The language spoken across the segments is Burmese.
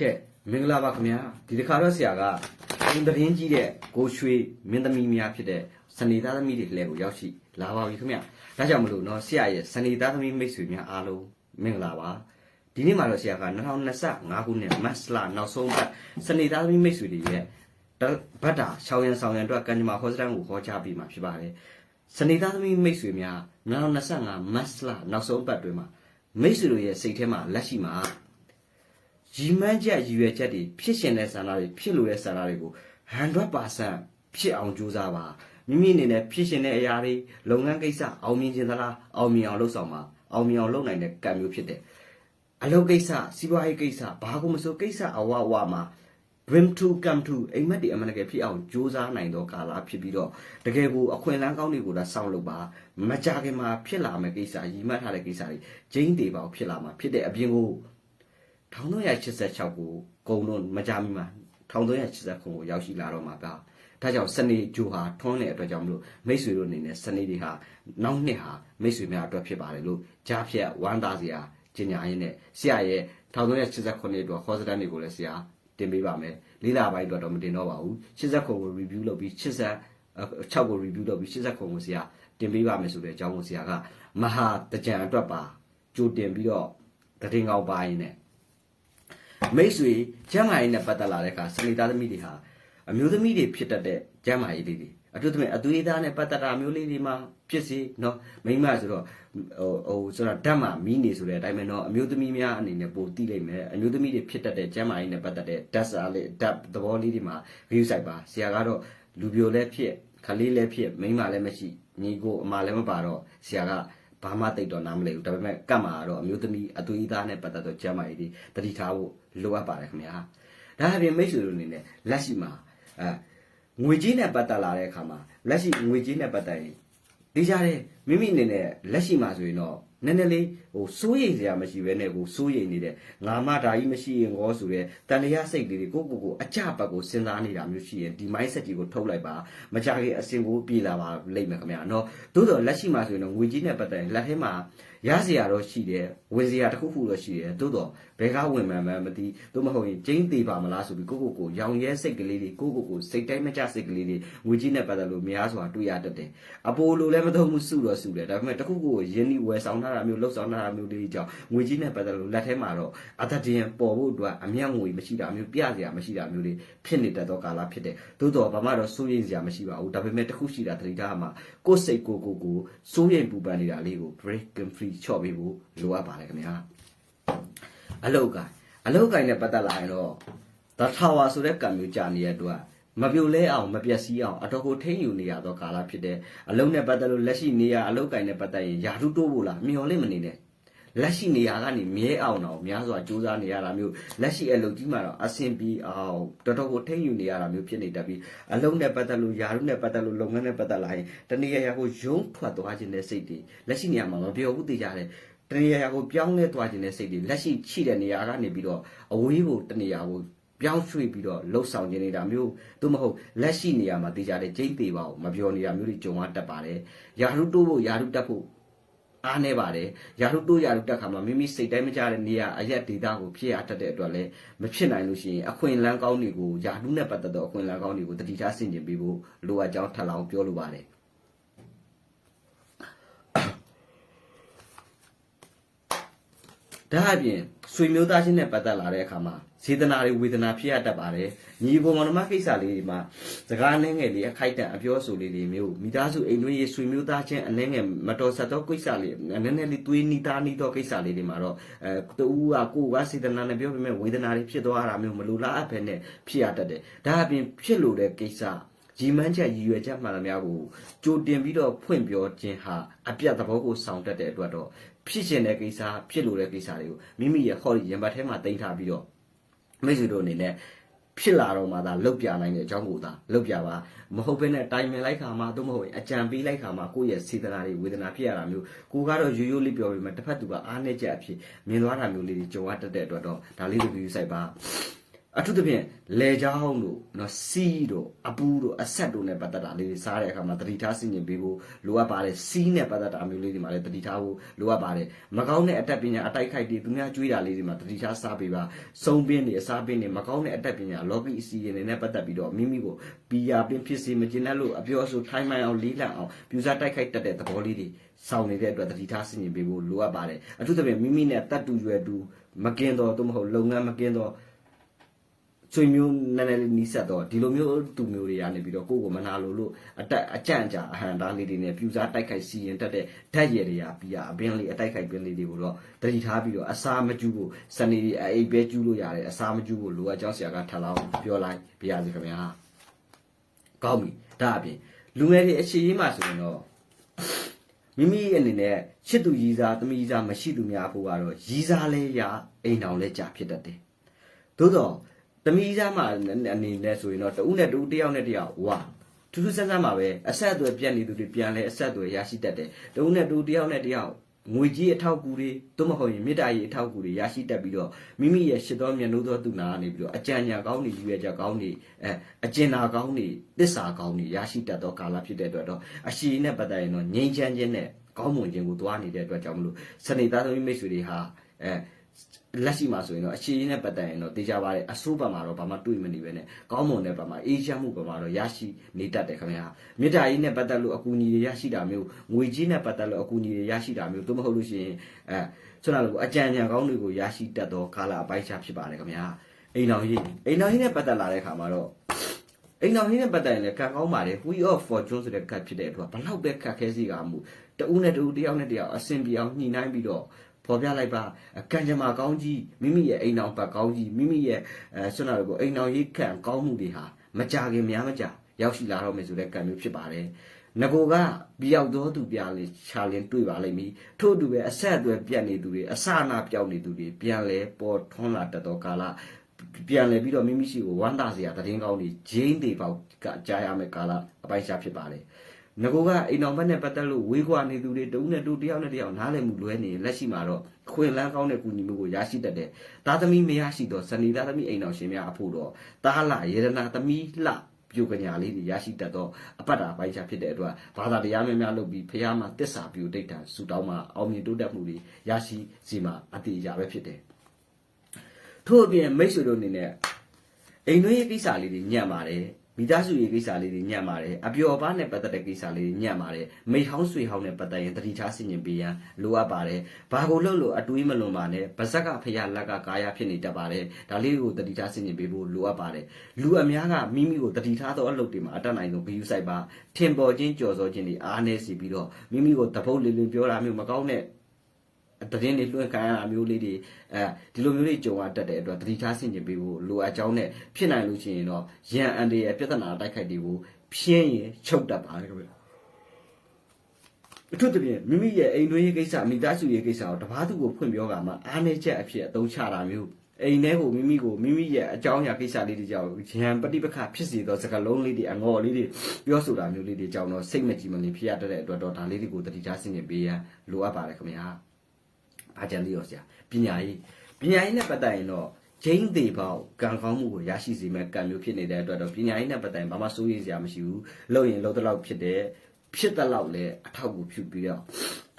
ကဲမင်္ဂလာပါခင်ဗျာဒီတစ်ခါတော့ဆရာကအင်သတင်းကြီးတဲ့ကိုရွှေမင်းသမီးများဖြစ်တဲ့စနေသားသမီးတွေလည်းကိုရောက်ရှိလာပါပြီခင်ဗျာဒါကြောင့်မလို့เนาะဆရာရဲ့စနေသားသမီးမိတ်ဆွေများအားလုံးမင်္ဂလာပါဒီနေ့မှာတော့ဆရာက2025ခုနှစ်မတ်လနောက်ဆုံးပတ်စနေသားသမီးမိတ်ဆွေတွေရဲ့ဗတ်တာရှောင်းရန်ဆောင်ရန်အတွက်ကံကြမ္မာဟောစတန်ကိုဟောကြားပြီးမှာဖြစ်ပါတယ်စနေသားသမီးမိတ်ဆွေများ2025မတ်လနောက်ဆုံးပတ်တွင်မှာမိတ်ဆွေတို့ရဲ့စိတ်ထဲမှာလက်ရှိမှာ ရည်မှန်းချက်ရည်ရွယ်ချက်တွေဖြစ်ရှင်တဲ့ဆန္ဒတွေဖြစ်လို့တဲ့ဆန္ဒတွေကို100%ဖြစ်အောင်ကြိုးစားပါမိမိအနေနဲ့ဖြစ်ရှင်တဲ့အရာတွေလုပ်ငန်းကိစ္စအောင်မြင်ခြင်းသလားအောင်မြင်အောင်လုပ်ဆောင်ပါအောင်မြင်အောင်လုပ်နိုင်တဲ့ကံမျိုးဖြစ်တယ်အလုပ်ကိစ္စစီးပွားရေးကိစ္စဘာကိုမဆိုကိစ္စအဝအဝမှာ dream to come to အိမ်မက်တွေအမှန်တကယ်ဖြစ်အောင်ကြိုးစားနိုင်သောကာလဖြစ်ပြီးတော့တကယ်ကိုအခွင့်အလမ်းကောင်းတွေကိုဒါစောင့်လုပ်ပါမကြခင်မှာဖြစ်လာမယ့်ကိစ္စရည်မှတ်ထားတဲ့ကိစ္စတွေဂျိန်းတေပေါဖြစ်လာမှာဖြစ်တဲ့အပြင်ကို 1386ကိုဂုံတော့မကြမီမှာ1389ကိုရောက်ရှိလာတော့မှာပါဒါကြောင့်စနေဂျိုဟာထွန်းတဲ့အတွက်ကြောင့်မလို့မိတ်ဆွေတို့အနေနဲ့စနေတွေဟာနောက်နှစ်ဟာမိတ်ဆွေများအတွက်ဖြစ်ပါတယ်လို့ကြားဖြတ်ဝမ်းသာစရာကျင်ညာရင်းနဲ့ဆရာရဲ့1389အတွက်ခေါ်စတန်းတွေကိုလည်းဆရာတင်ပေးပါမယ်လေးလာပိုင်းတော့တော့မတင်တော့ပါဘူး89ကို review လုပ်ပြီး80 6ကို review လုပ်ပြီး89ကိုဆရာတင်ပေးပါမယ်ဆိုတဲ့အကြောင်းကိုဆရာကမဟာတကြံအတွက်ပါကြိုတင်ပြီးတော့တည်ငောက်ပါရင်းနဲ့ မိတ်ဆွေကျမ်းမာရေးနဲ့ပတ်သက်လာတဲ့အခါစနေသားသမီးတွေဟာအမျိုးသမီးတွေဖြစ်တတ်တဲ့ကျမ်းမာရေးလေးတွေအထူးသဖြင့်အသွေးသားနဲ့ပတ်သက်တာမျိုးလေးတွေမှာဖြစ်စီเนาะမိန်းမဆိုတော့ဟိုဟိုဆိုတော့ဓာတ်မှာမီးနေဆိုတဲ့အတိုင်းပဲเนาะအမျိုးသမီးများအနေနဲ့ပိုသိလိမ့်မယ်အမျိုးသမီးတွေဖြစ်တတ်တဲ့ကျမ်းမာရေးနဲ့ပတ်သက်တဲ့ဓာတ်စာလေးဓာတ်သဘောလေးတွေမှာ view site ပါဆရာကတော့လူပြိုလည်းဖြစ်ခလေးလည်းဖြစ်မိန်းမလည်းမရှိညီကိုအမလည်းမပါတော့ဆရာက ဘာမှတိတ်တော့နားမလဲဘူးဒါပေမဲ့ကတ်မှာတော့အမျိုးသမီးအသွေးသားနဲ့ပတ်သက်တော့ကျမ်းမာရေးတွေတတိထားဖို့လိုအပ်ပါတယ်ခင်ဗျာဒါအပြင်မိတ်ဆွေတို့အနေနဲ့လက်ရှိမှာအဲငွေကြီးနဲ့ပတ်သက်လာတဲ့အခါမှာလက်ရှိငွေကြီးနဲ့ပတ်သက်ရင် ဒီကြတဲ့မိမိအနေနဲ့လက်ရှိမှာဆိုရင်တော့နည်းနည်းလေးဟိုစိုးရိမ်စရာမရှိဘဲနဲ့ကိုစိုးရိမ်နေတဲ့ငါမှဒါကြီးမရှိရင်ငေါဆိုတဲ့တန်တရားစိတ်လေးတွေကိုကိုကိုကိုအကြပတ်ကိုစဉ်းစားနေတာမျိုးရှိရင်ဒီ mindset ကြီးကိုထုတ်လိုက်ပါမကြခင်အစင်ကိုပြေးလာပါလိမ့်မယ်ခင်ဗျာနော်သို့တော့လက်ရှိမှာဆိုရင်တော့ငွေကြီးနဲ့ပတ်သက်ရင်လက်ထဲမှာရစရာတော့ရှိတယ် ဝင်စရာတစ်ခုခုတော့ရှိတယ်သို့တော့ဘယ်ကဝင်မှန်းမသိသို့မဟုတ်ရင်ကျင်းသေးပါမလားဆိုပြီးကိုကိုကိုရောင်ရဲစိတ်ကလေးတွေကိုကိုကိုစိတ်တိုင်းမကြစိတ်ကလေးတွေငွေကြီးနဲ့ပတ်သက်လို့များစွာတွေ့ရတတ်တယ်အပိုလိုလည်းမသုံးဘူးစုတော့စုတယ်ဒါပေမဲ့တစ်ခုခုကိုရင်းနှီးဝယ်ဆောင်ထားတာမျိုးလှုပ်ဆောင်ထားတာမျိုးလေးကြောင့်ငွေကြီးနဲ့ပတ်သက်လို့လက်ထဲမှာတော့အသက်တရင်ပေါ်ဖို့အတွက်အမျက်ငွေမရှိတာမျိုးပြစရာမရှိတာမျိုးလေးဖြစ်နေတတ်သောကာလဖြစ်တယ်သို့တော့ဘာမှတော့စိုးရိမ်စရာမရှိပါဘူးဒါပေမဲ့တစ်ခုရှိတာသတိထားမှာကိုယ်စိတ်ကိုကိုကိုစိုးရိမ်ပူပန်နေတာလေးကို break and free ချော့ပေးဖို့လိုအပ်ပါတယ်ခင်ဗျာအလောက်ကအလောက်ကင်နဲ့ပတ်သက်လာရင်တော့တထာဝါဆိုတဲ့ကံမျိုးကြာနေတဲ့အတွက်မပြိုလဲအောင်မပျက်စီးအောင်အတော်ကိုထိန်းယူနေရသောကာလဖြစ်တဲ့အလုံးနဲ့ပတ်သက်လို့လက်ရှိနေရအလောက်ကင်နဲ့ပတ်သက်ရင်ယာထုတိုးဖို့လားမျော်လင့်မနေနဲ့လက်ရှိနေရာကနေမြဲအောင်တော့များစွာကြိုးစားနေရတာမျိုးလက်ရှိအလုပ်ကြီးမှာတော့အဆင်ပြေအောင်တော်တော်ကိုထိန်းယူနေရတာမျိုးဖြစ်နေတတ်ပြီးအလုံးနဲ့ပတ်သက်လို့ယာထုနဲ့ပတ်သက်လို့လုပ်ငန်းနဲ့ပတ်သက်လာရင်တနည်းအားကိုယုံထွက်သွားခြင်းတဲ့စိတ်တွေလက်ရှိနေရာမှာမပြောဘူးသိကြတယ် တနေရာကိုပြောင်းလဲသွားခြင်းတဲ့စိတ်တွေလက်ရှိရှိတဲ့နေရာကနေပြီးတော့အဝေးကိုတနေရာကိုပြောင်းရွှေ့ပြီးတော့လှုပ်ဆောင်ခြင်းနေတာမျိုးသို့မဟုတ်လက်ရှိနေရာမှာတေးကြတဲ့ကျိတ်သေးပါအောင်မပြောနေတာမျိုးတွေကြုံရတတ်ပါတယ်ယာရုတိုးဖို့ယာရုတက်ဖို့အားနေပါတယ်ယာရုတိုးယာရုတက်ခါမှာမိမိစိတ်တိုင်းမကြတဲ့နေရာအရက်ဒေတာကိုဖြစ်ရတတ်တဲ့အတွက်လည်းမဖြစ်နိုင်လို့ရှိရင်အခွင့်အလမ်းကောင်းတွေကိုယာရုနဲ့ပတ်သက်သောအခွင့်အလမ်းကောင်းတွေကိုတတိထားဆင်ခြင်ပေးဖို့လိုအပ်ကြောင်းထပ်လောင်းပြောလိုပါတယ် ဒါအပြင်ဆွေမျိုးသားချင်းနဲ့ပတ်သက်လာတဲ့အခါမှာစေတနာတွေဝေဒနာဖြစ်ရတတ်ပါတယ်ညီဘုံမောင်နှမကိစ္စလေးတွေမှာစကားနှင်းငယ်လေးအခိုက်တန့်အပြောဆိုလေးတွေမျိုးမိသားစုအိမ်တွင်းရေးဆွေမျိုးသားချင်းအနှဲငယ်မတော်ဆက်သောကိစ္စလေးနည်းနည်းလေးသွေးနီးသားနီးသောကိစ္စလေးတွေမှာတော့အဲတူကကိုကစေတနာနဲ့ပြောပေမဲ့ဝေဒနာတွေဖြစ်သွားတာမျိုးမလိုလားအပ်ပဲနဲ့ဖြစ်ရတတ်တယ်ဒါအပြင်ဖြစ်လို့တဲ့ကိစ္စ ရီမန်းချက်ရည်ရွယ်ချက်မှန်သမျှကိုကြိုတင်ပြီးတော့ဖွင့်ပြောခြင်းဟာအပြတ်သဘောကိုဆောင်တတ်တဲ့အတွက်တော့ဖြစ်ရှင်တဲ့ကိစ္စဖြစ်လို့တဲ့ကိစ္စတွေကိုမိမိရဲ့ဟော်ဒီရင်ဘတ်ထဲမှာတင်ထားပြီးတော့မိတ်ဆွေတို့အနေနဲ့ဖြစ်လာတော့မှသာလောက်ပြနိုင်တဲ့အကြောင်းကိုသာလောက်ပြပါမဟုတ်ဘဲနဲ့တိုင်ပင်လိုက်ခါမှသို့မဟုတ်အကြံပေးလိုက်ခါမှကိုယ့်ရဲ့စေတနာတွေဝေဒနာဖြစ်ရတာမျိုးကိုကတော့ရိုးရိုးလေးပြောပြီးမှတစ်ဖက်သူကအားနေချက်အဖြစ်မြင်သွားတာမျိုးလေးတွေကြုံရတတ်တဲ့အတွက်တော့ဒါလေးကို view site ပါ အထူးသဖြင့်လေချောင်းတို့နော်စီးတို့အပူတို့အဆက်တို့နဲ့ပတ်သက်တာလေးတွေစားတဲ့အခါမှာတတိထားဆင်ခြင်ပေးဖို့လိုအပ်ပါတယ်စီးနဲ့ပတ်သက်တာမျိုးလေးတွေမှာလည်းတတိထားဖို့လိုအပ်ပါတယ်မကောင်းတဲ့အတတ်ပညာအတိုက်ခိုက်တွေသူများကျွေးတာလေးတွေမှာတတိထားစားပေးပါစုံပင်းတွေအစားပင်းတွေမကောင်းတဲ့အတတ်ပညာလောကီအစီအရင်တွေနဲ့ပတ်သက်ပြီးတော့မိမိကိုပီယာပင်ဖြစ်စေမကျင်တတ်လို့အပြောအဆိုထိုင်းမှန်အောင်လေးလံအောင်ပြူစားတိုက်ခိုက်တတ်တဲ့သဘောလေးတွေဆောင်နေတဲ့အတွက်တတိထားဆင်ခြင်ပေးဖို့လိုအပ်ပါတယ်အထူးသဖြင့်မိမိနဲ့တတ်တူရွယ်တူမကင်းတော့သို့မဟုတ်လုပ်ငန်းမကင်းတော့ ချွေမျိုးနည်းနည်းလေးနီးစပ်တော့ဒီလိုမျိုးသူမျိုးတွေကနေပြီးတော့ကိုယ့်ကိုမနာလို့လို့အတက်အကြံ့ကြာအဟန်သားလေးတွေနဲ့ပြူစားတိုက်ခိုက်စီရင်တက်တဲ့ဓာတ်ရည်တွေကပြီးရအပင်းလေးအတိုက်ခိုက်ပင်းလေးတွေကိုတော့တတိထားပြီးတော့အစာမကျူးဖို့စနေဒီအိပ်ပဲကျူးလို့ရတယ်အစာမကျူးဖို့လိုအပ်ကြောင်းဆရာကထပ်လောင်းပြောလိုက်ပြရစီခင်ဗျာကောင်းပြီဒါအပြင်လူငယ်တွေအခြေရေးမှဆိုရင်တော့မိမိအနေနဲ့ချစ်သူရည်စားသမီးရည်စားမရှိသူများဖို့ကတော့ရည်စားလဲရအိမ်အောင်လဲကြာဖြစ်တတ်တယ်သို့တော့ သမီးသားမအနေနဲ့ဆိုရင်တော့တဦးနဲ့တဦးတယောက်နဲ့တယောက်ဝါထူးထူးဆန်းဆန်းပါပဲအဆက်အသွယ်ပြတ်နေသူတွေပြန်လဲအဆက်အသွယ်ရရှိတတ်တယ်တဦးနဲ့တဦးတယောက်နဲ့တယောက်ငွေကြီးအထောက်အကူတွေသို့မဟုတ်ရင်မေတ္တာကြီးအထောက်အကူတွေရရှိတတ်ပြီးတော့မိမိရဲ့ရှစ်တော်မြတ်နိုးသောသူနာကနေပြီးတော့အကြံဉာဏ်ကောင်းတွေယူရကြကောင်းတွေအဲအကျဉ်းနာကောင်းတွေတစ္ဆာကောင်းတွေရရှိတတ်သောကာလဖြစ်တဲ့အတွက်တော့အရှိနဲ့ပတ်သက်ရင်တော့ငြိမ်းချမ်းခြင်းနဲ့ကောင်းမွန်ခြင်းကိုတွားနေတဲ့အတွက်ကြောင့်မလို့စနေသားသမီးမိတ်ဆွေတွေဟာအဲ လက်ရှိမှာဆိုရင်တော့အခြေရင်းနဲ့ပတ်သက်ရင်တော့တေချာပါတယ်အဆိုးဘက်မှာတော့ဘာမှတွေးမနေပဲနဲ့ကောင်းမွန်တဲ့ဘက်မှာအေးချမ်းမှုဘက်မှာတော့ရရှိနေတတ်တယ်ခင်ဗျာမေတ္တာကြီးနဲ့ပတ်သက်လို့အကူအညီတွေရရှိတာမျိုးငွေကြီးနဲ့ပတ်သက်လို့အကူအညီတွေရရှိတာမျိုးသို့မဟုတ်လို့ရှိရင်အဲဆိုတော့အကြံဉာဏ်ကောင်းတွေကိုရရှိတတ်သောကာလအပိုင်းခြားဖြစ်ပါတယ်ခင်ဗျာအိမ်တော်ကြီးအိမ်တော်ကြီးနဲ့ပတ်သက်လာတဲ့အခါမှာတော့အိမ်တော်ကြီးနဲ့ပတ်သက်ရင်လည်းကံကောင်းပါတယ် Wheel of Fortune ဆိုတဲ့ကတ်ဖြစ်တဲ့အတွက်ဘလောက်ပဲခက်ခဲစီကမှုတဦးနဲ့တဦးတယောက်နဲ့တယောက်အဆင်ပြေအောင်ညှိနှိုင်းပြီးတော့ ပေါ်ပြလိုက်ပါကံကြမ္မာကောင်းကြီးမိမိရဲ့အိမ်အောင်ပတ်ကောင်းကြီးမိမိရဲ့အဲဆွမ်းနာကိုအိမ်အောင်ရိတ်ခံကောင်းမှုတွေဟာမကြခင်များမကြရောက်ရှိလာတော့မယ်ဆိုတဲ့ကံမျိုးဖြစ်ပါတယ်ငကိုကပြောက်တော်သူပြလေခြာလင်းတွေ့ပါလိမ့်မည်ထို့အတူပဲအဆက်အသွယ်ပြတ်နေသူတွေအစအနာပြောက်နေသူတွေပြန်လဲပေါ်ထွန်းလာတတ်သောကာလပြန်လဲပြီးတော့မိမိရှိကိုဝမ်းသာစရာတည်င်းကောင်းတွေဂျင်းတွေပေါက်ကကြားရမယ့်ကာလအပိုင်းခြားဖြစ်ပါတယ် ငကိုကအိမ်တော်ဘက်နဲ့ပတ်သက်လို့ဝေးကွာနေသူတွေတဦးနဲ့တူတယောက်နဲ့တယောက်နားလည်မှုလွဲနေရင်လက်ရှိမှာတော့ခွင်လန်းကောင်းတဲ့ကူညီမှုကိုရရှိတတ်တယ်။သားသမီးမရရှိတော့စနေသားသမီးအိမ်တော်ရှင်များအဖို့တော့တားလာယေရနာသမီးလှပြုကညာလေးတွေရရှိတတ်တော့အပတ်တာပိုင်းခြားဖြစ်တဲ့အတွက်ဘာသာတရားများများလုပ်ပြီးဖះမှာတစ္ဆာပြုဒိဋ္ဌာဆူတောင်းမှာအောင်မြင်တိုးတက်မှုတွေရရှိစီမှာအတိအကျပဲဖြစ်တယ်။ထို့အပြင်မိတ်ဆွေတို့အနေနဲ့အိမ်တွင်းရေးကိစ္စလေးတွေညံ့ပါတယ် မိသားစုရေးကိစ္စလေးတွေညံ့ပါတယ်အပျော်ပါးနဲ့ပတ်သက်တဲ့ကိစ္စလေးတွေညံ့ပါတယ်မိဟောင်းဆွေဟောင်းနဲ့ပတ်သက်ရင်တတိထားဆင်ញင်ပေးရန်လိုအပ်ပါတယ်ဘာကိုလုပ်လို့အတွေးမလွန်ပါနဲ့ဗဇက်ကဖျားလက်ကကာယဖြစ်နေတတ်ပါတယ်ဒါလေးကိုတတိထားဆင်ញင်ပေးဖို့လိုအပ်ပါတယ်လူအများကမိမိကိုတတိထားသောအလုပ်တွေမှာအတတ်နိုင်ဆုံးဂရုစိုက်ပါထင်ပေါ်ခြင်းကြော်စောခြင်းတွေအားနည်းစီပြီးတော့မိမိကိုတပုတ်လေးလေးပြောတာမျိုးမကောင်းတဲ့ တရင်တွေလွှင့်ခံရတာမျိုးလေးတွေအဲဒီလိုမျိုးတွေကြုံရတတ်တဲ့အတွက်တတိထားဆင်ခြင်ပေးဖို့လိုအပ်ကြောင်းနဲ့ဖြစ်နိုင်လို့ရှိရင်တော့ရန်အန်တွေရဲ့ပြဿနာတိုက်ခိုက်တွေကိုဖြင်းရင်ချုပ်တတ်ပါတယ်ခင်ဗျအထူးသဖြင့်မိမိရဲ့အိမ်တွင်းရေးကိစ္စမိသားစုရေးကိစ္စကိုတပားသူကိုဖွင့်ပြောကမှအားနည်းချက်အဖြစ်အသုံးချတာမျိုးအိမ်ထဲကိုမိမိကိုမိမိရဲ့အကြောင်းအရာကိစ္စလေးတွေကြောင့်ရန်ပฏิပက္ခဖြစ်စေသောစကားလုံးလေးတွေအငေါ်လေးတွေပြောဆိုတာမျိုးလေးတွေကြောင့်တော့စိတ်မကြည်မလင်ဖြစ်ရတဲ့အတွက်တော့ဒါလေးတွေကိုတတိထားဆင်ခြင်ပေးရန်လိုအပ်ပါတယ်ခင်ဗျာ ဘာကြံလေးရောဆရာပညာရေးပညာရေးနဲ့ပတ်သက်ရင်တော့ဂျိန်းသေးပေါကံကောင်းမှုကိုရရှိစေမဲ့ကံမျိုးဖြစ်နေတဲ့အတွက်တော့ပညာရေးနဲ့ပတ်သက်ရင်ဘာမှစိုးရိမ်စရာမရှိဘူးလုပ်ရင်လုပ်တဲ့လောက်ဖြစ်တယ်ဖြစ်တဲ့လောက်လည်းအထောက်အကူပြုပြီးတော့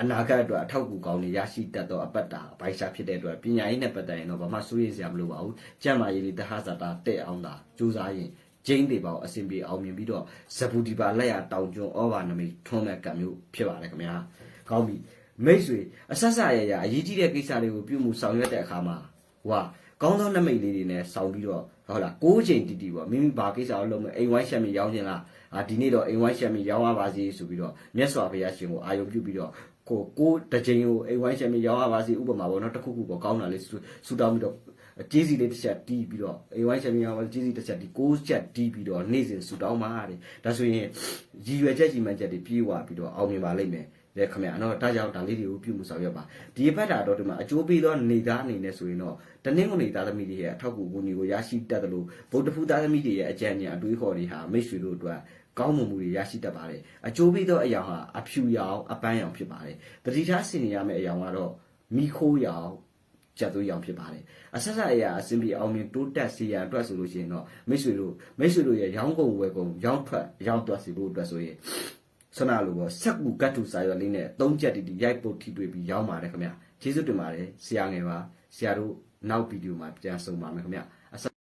အနာဂတ်အတွက်အထောက်အကူကောင်းတွေရရှိတတ်သောအပတ်တာအပိုင်းခြားဖြစ်တဲ့အတွက်ပညာရေးနဲ့ပတ်သက်ရင်တော့ဘာမှစိုးရိမ်စရာမလိုပါဘူးကျမ်းမာရေးတွေတဟဇာတာတဲ့အောင်တာစူးစမ်းရင်ကျင်းတွေပေါ့အစဉ်ပြေအောင်မြင်ပြီးတော့ဇပူဒီပါလက်ရတောင်ကျွန်းဩဘာနမိတ်ထွန်းမဲ့ကံမျိုးဖြစ်ပါတယ်ခင်ဗျာကောင်းပြီ မိတ်ဆွေအဆက်ဆက်ရရအရေးကြီးတဲ့ကိစ္စတွေကိုပြုမှုဆောင်ရွက်တဲ့အခါမှာဟွာကောင်းသောနမိတ်လေးတွေနဲ့ဆောင်ပြီးတော့ဟုတ်လားကိုးချိန်တီတီပေါ့မိမိဘာကိစ္စကိုလုပ်မယ်အိမ်ဝိုင်းရှက်မီရောင်းခြင်းလားအာဒီနေ့တော့အိမ်ဝိုင်းရှက်မီရောင်းရပါစေဆိုပြီးတော့မြတ်စွာဘုရားရှင်ကိုအာယုံပြုပြီးတော့ကိုကိုတစ်ချိန်ကိုအိမ်ဝိုင်းရှက်မီရောင်းရပါစေဥပမာပေါ့နော်တစ်ခုခုပေါ့ကောင်းတာလေးဆူတောင်းပြီးတော့ကျေးစီလေးတစ်ချက်တီးပြီးတော့အိမ်ဝိုင်းရှက်မီရောင်းပါကျေးစီတစ်ချက်တီးကိုးချက်တီးပြီးတော့နေ့စဉ်ဆူတောင်းပါတဲ့ဒါဆိုရင်ရည်ရွယ်ချက်ကြီးမှန်ချက်တွေပြေးသွားပြီးတော့အောင်မြင်ပါလိမ့်မယ် တဲ့ခမရနော်ဒါကြောင့်ဒါလေးတွေကိုပြုမှုဆောင်ရွက်ပါဒီဘက်တာတော့ဒီမှာအကျိုးပေးသောနေသားအနေနဲ့ဆိုရင်တော့တနင်္ဂနွေသားသမီးတွေရဲ့အထောက်အကူကူညီကိုရရှိတတ်တယ်လို့ဗုဒ္ဓဖူးသားသမီးတွေရဲ့အကြံဉာဏ်အတွေးခေါ်တွေဟာမိတ်ဆွေတို့အတွက်ကောင်းမွန်မှုတွေရရှိတတ်ပါတယ်အကျိုးပေးသောအရာဟာအဖြူရောင်အပန်းရောင်ဖြစ်ပါတယ်တတိထားဆင်နေရမယ့်အရာကတော့မိခိုးရောင်ကြက်သွေးရောင်ဖြစ်ပါတယ်အဆက်ဆက်အရာအဆင်ပြေအောင်မြင်တိုးတက်စီရန်အတွက်ဆိုလို့ရှိရင်တော့မိတ်ဆွေတို့မိတ်ဆွေတို့ရဲ့ရောင်းကုန်ဝယ်ကုန်ရောင်းထွက်ရောင်းတွက်စီဖို့အတွက်ဆိုရင် ဆွမ်းနာလိုပေါ့ဆက်ကူကတ်တူစာရွက်လေးနဲ့သုံးချက်တီတီရိုက်ပုတ်ထိတွေ့ပြီးရောင်းပါတယ်ခင်ဗျကျေးဇူးတင်ပါတယ်ဆရာငယ်ပါဆရာတို့နောက်ဗီဒီယိုမှာပြန်ဆုံပါမယ်ခင်ဗျ